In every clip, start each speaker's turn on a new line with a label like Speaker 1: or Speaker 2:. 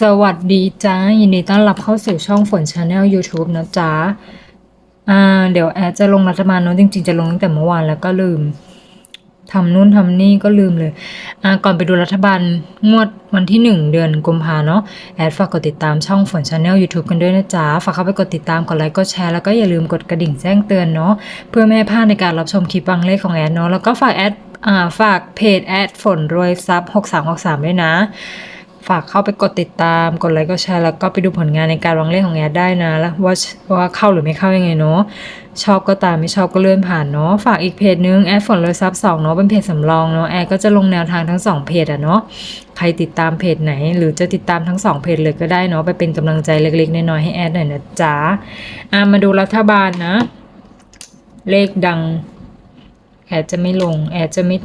Speaker 1: สวัสดีจ้ายินดีต้อนรับเข้าสู่ช่องฝนชาแนล YouTube นะจ๊ะอ่าเดี๋ยวแอดจะลงรัฐบาลเนอะจริง ๆ จะลงตั้งแต่เมื่อวานแล้วก็ลืมทำนู่นทำนี่ก็ลืมเลยอ่าก่อนไปดูรัฐบาลงวดวันที่หนึ่งเดือนกุมภาเนาะแอดฝากกดติดตามช่องฝนชาแนล YouTube กันด้วยนะจ๊ะ ฝากเข้าไปกดติดตามกดไลค์กดแชร์แล้วก็อย่าลืมกดกระดิ่งแจ้งเตือนเนาะเพื่อไม่ให้พลาดในการรับชมคลิปบางเลขของแอดเนาะแล้วก็ฝากแอดอ่าฝากเพจแอดฝนรวยซับ6363ด้วยนะ ฝากเข้าไปกดติดตาม กดไลค์ กดแชร์แล้วก็ไปดูผลงานในการวางเล่นของแอดได้นะแล้วว่าว่าเข้าหรือไม่เข้ายังไงเนาะ ชอบก็ตามไม่ชอบก็เลื่อนผ่านเนาะ ฝากอีกเพจนึงแอดฝนเลยซับสองเนาะเป็นเพจสำรองเนาะแอดก็จะลงแนวทางทั้งสองเพจอะเนาะ ใครติดตามเพจไหน หรือจะติดตามทั้งสองเพจเลยก็ได้เนาะไปเป็นกำลังใจเล็กๆน้อยๆให้แอดหน่อยนะจ๊ะอะมาดูรัฐบาลนะ เลขดังแอดจะไม่ลงแอดจะไม่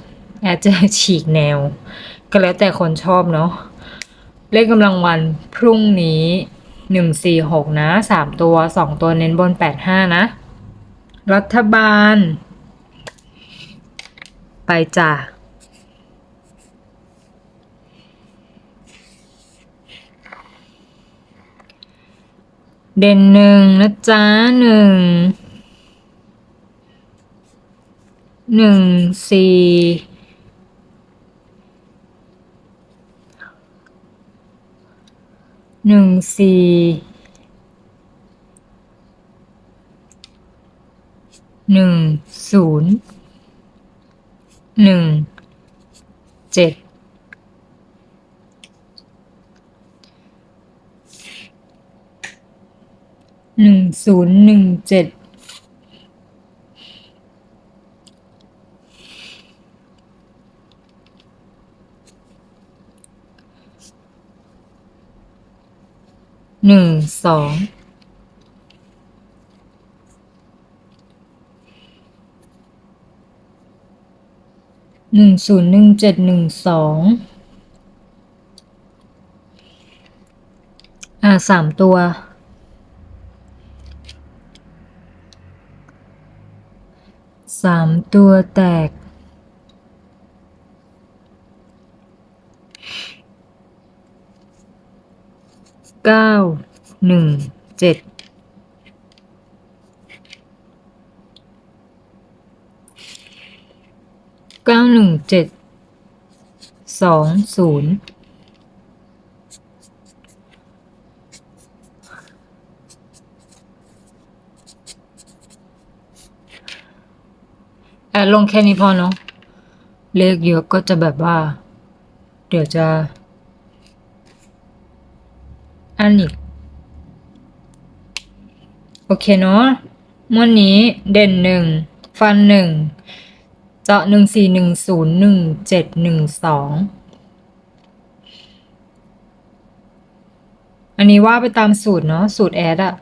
Speaker 1: แอดจะฉีกแนว ก็แล้วแต่คนชอบเนาะ เลขกำลังวันพรุ่งนี้หนึ่งสี่หกนะสามตัวสองตัวเน้นบนแปดห้านะ รัฐบาล ไปจ้ะเด่นหนึ่งนะจ๊ะหนึ่งหนึ่งสี่ หนึ่งสี่หนึ่งศูนย์หนึ่งเจ็ดหนึ่งศูนย์หนึ่งเจ็ด หนึ่งสองหนึ่งศูนย์หนึ่งเจ็ดหนึ่งสองอ่าสามตัวสามตัวแตก เก้าหนึ่งเจ็ดเก้าหนึ่งเจ็ดสองศูนย์แอดลงแค่นี้พอเนาะเลขเยอะก็จะแบบว่า เดี๋ยวจะ อันอีกโอเคเนาะมวนนี้เด่นหนึ่ง ฟันหนึ่ง เจาะหนึ่งสี่หนึ่งศูนย์หนึ่งเจ็ดหนึ่งสอง อันนี้ว่าไปตามสูตรเนาะ สูตรแอดอะ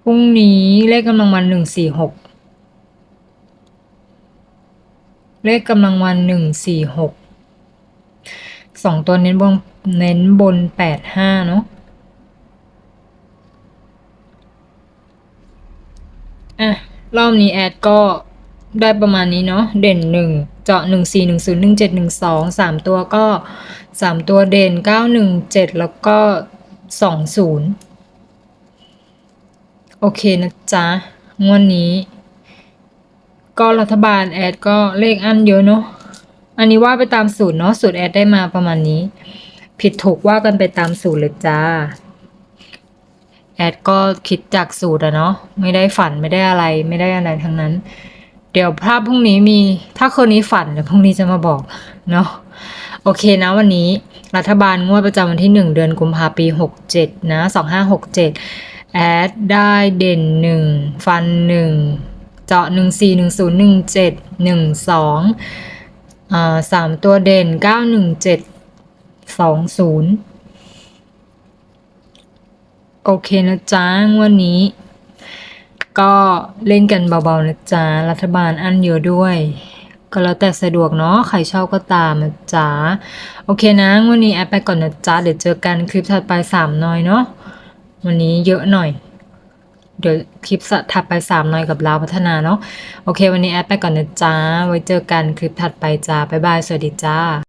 Speaker 1: พรุ่งนี้เลขกำลังวันหนึ่งสี่หก เลขกำลังวันหนึ่งสี่หก สองตัวเน้นบนเน้นบนแปดห้าเนาะอะ รอบนี้แอดก็ได้ประมาณนี้เนาะเด่นหนึ่งเจาะหนึ่งสี่หนึ่งศูนย์หนึ่งเจ็ดหนึ่งสองสามตัวก็สามตัวเด่นเก้าหนึ่งเจ็ดแล้วก็สองศูนย์โอเคนะจ๊ะงวดนนี้ ก็รัฐบาลแอดก็เลขอันเยอะเนาะ อันนี้ว่าไปตามสูตรเนาะสูตรแอดได้มาประมาณนี้ ผิดถูกว่ากันไปตามสูตรเลยจ้า แอดก็คิดจากสูตรอะเนาะไม่ได้ฝันไม่ได้อะไร ไม่ได้อะไรทั้งนั้น เดี๋ยวภาพพรุ่งนี้มีถ้าคนนี้ฝันเดี๋ยวพรุ่งนี้จะมาบอกเนาะโอเคนะวันนี้รัฐบาลงวดประจำวันที่ 1 เดือนกุมภาปี 67 นะ 2567 แอดได้เด่น 1 ฟัน 1 เจาะ 1 4 1 0 1 7 1 2 สามตัวเด่นเก้าหนึ่งเจ็ดสองศูนย์โอเคนะจ๊ะงวันนี้ ก็เล่นกันเบาๆนะจ๊ะ รัฐบาลอันเยอะด้วย ก็แล้วแต่สะดวกเนาะ ใครชอบก็ตามนะจ๊ะ โอเคนะวันนี้แอปไปก่อนนะจ๊ะ เดี๋ยวเจอกันคลิปถัดไปสามน้อยเนาะ วันนี้เยอะหน่อย เดี๋ยวคลิปถัดไปสามหน่อยกับเราพัฒนาเนาะโอเค วันนี้แอดไปก่อนนะจ้าไว้เจอกันคลิปถัดไปจ้าบ๊ายบายสวัสดีจ้า